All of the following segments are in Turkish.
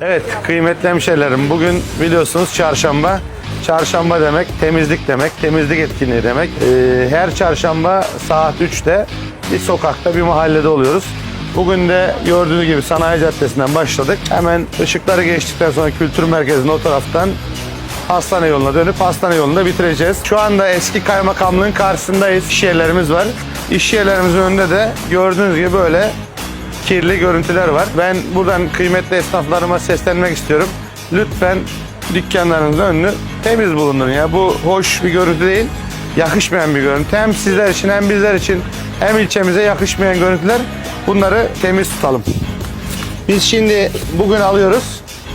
Evet kıymetli hemşehrilerim bugün biliyorsunuz çarşamba. Çarşamba demek temizlik demek, temizlik etkinliği demek. Ee, her çarşamba saat 3'te bir sokakta bir mahallede oluyoruz. Bugün de gördüğünüz gibi Sanayi Caddesi'nden başladık. Hemen ışıkları geçtikten sonra kültür merkezinin o taraftan hastane yoluna dönüp hastane yolunda bitireceğiz. Şu anda eski kaymakamlığın karşısındayız. İş yerlerimiz var. İş yerlerimizin önünde de gördüğünüz gibi böyle kirli görüntüler var. Ben buradan kıymetli esnaflarıma seslenmek istiyorum. Lütfen dükkanlarınızın önünü temiz bulundurun ya. Bu hoş bir görüntü değil. Yakışmayan bir görüntü. Hem sizler için hem bizler için hem ilçemize yakışmayan görüntüler. Bunları temiz tutalım. Biz şimdi bugün alıyoruz.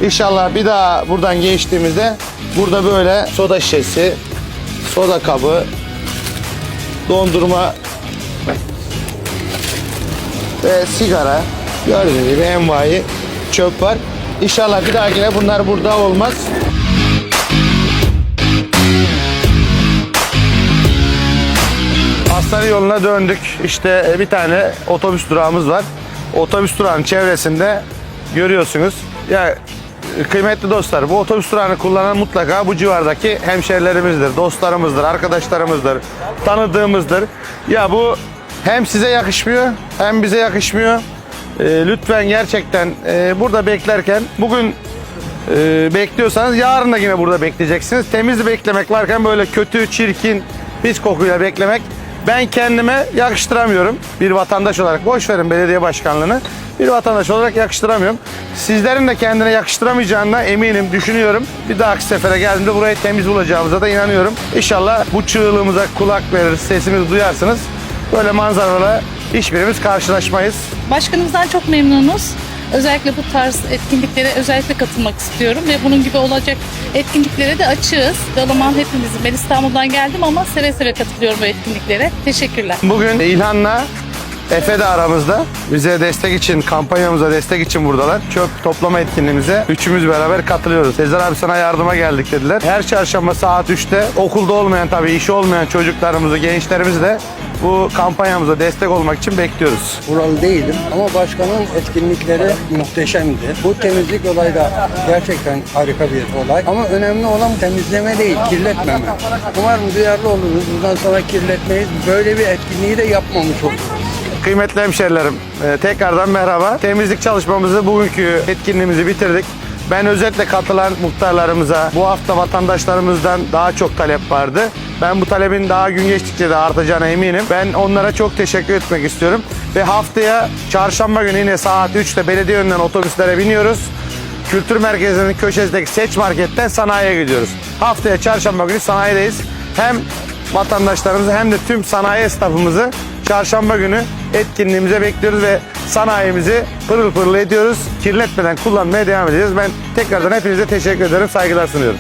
İnşallah bir daha buradan geçtiğimizde burada böyle soda şişesi, soda kabı, dondurma ve sigara gördüğünüz gibi envai çöp var. İnşallah bir dahakine bunlar burada olmaz. Hastane yoluna döndük. İşte bir tane otobüs durağımız var. Otobüs durağının çevresinde görüyorsunuz. Ya kıymetli dostlar bu otobüs durağını kullanan mutlaka bu civardaki hemşerilerimizdir, dostlarımızdır, arkadaşlarımızdır, tanıdığımızdır. Ya bu hem size yakışmıyor hem bize yakışmıyor. Ee, lütfen gerçekten e, burada beklerken bugün e, bekliyorsanız yarın da yine burada bekleyeceksiniz. Temiz beklemek varken böyle kötü, çirkin, pis kokuyla beklemek ben kendime yakıştıramıyorum. Bir vatandaş olarak boş verin belediye başkanlığını. Bir vatandaş olarak yakıştıramıyorum. Sizlerin de kendine yakıştıramayacağına eminim, düşünüyorum. Bir dahaki sefere geldiğimde burayı temiz bulacağımıza da inanıyorum. İnşallah bu çığlığımıza kulak verir, sesimizi duyarsınız. Böyle manzaralarla hiçbirimiz karşılaşmayız. Başkanımızdan çok memnunuz. Özellikle bu tarz etkinliklere özellikle katılmak istiyorum ve bunun gibi olacak etkinliklere de açığız. Dalaman hepimizin. Ben İstanbul'dan geldim ama seve seve katılıyorum bu etkinliklere. Teşekkürler. Bugün İlhan'la Efe de aramızda. Bize destek için, kampanyamıza destek için buradalar. Çöp toplama etkinliğimize üçümüz beraber katılıyoruz. Sezer abi sana yardıma geldik dediler. Her çarşamba saat 3'te okulda olmayan tabii işi olmayan çocuklarımızı, gençlerimizi de bu kampanyamıza destek olmak için bekliyoruz. Buralı değilim ama başkanın etkinlikleri muhteşemdi. Bu temizlik olayı da gerçekten harika bir olay. Ama önemli olan temizleme değil, kirletmeme. Umarım duyarlı oluruz. Bundan sonra kirletmeyiz. Böyle bir etkinliği de yapmamış oluruz. Kıymetli hemşerilerim, e, tekrardan merhaba. Temizlik çalışmamızı, bugünkü etkinliğimizi bitirdik. Ben özetle katılan muhtarlarımıza, bu hafta vatandaşlarımızdan daha çok talep vardı. Ben bu talebin daha gün geçtikçe de artacağına eminim. Ben onlara çok teşekkür etmek istiyorum. Ve haftaya çarşamba günü yine saat 3'te belediye önünden otobüslere biniyoruz. Kültür merkezinin köşesindeki Seç Market'ten sanayiye gidiyoruz. Haftaya çarşamba günü sanayideyiz. Hem vatandaşlarımızı hem de tüm sanayi esnafımızı çarşamba günü etkinliğimize bekliyoruz ve sanayimizi pırıl pırıl ediyoruz. Kirletmeden kullanmaya devam edeceğiz. Ben tekrardan hepinize teşekkür ederim. Saygılar sunuyorum.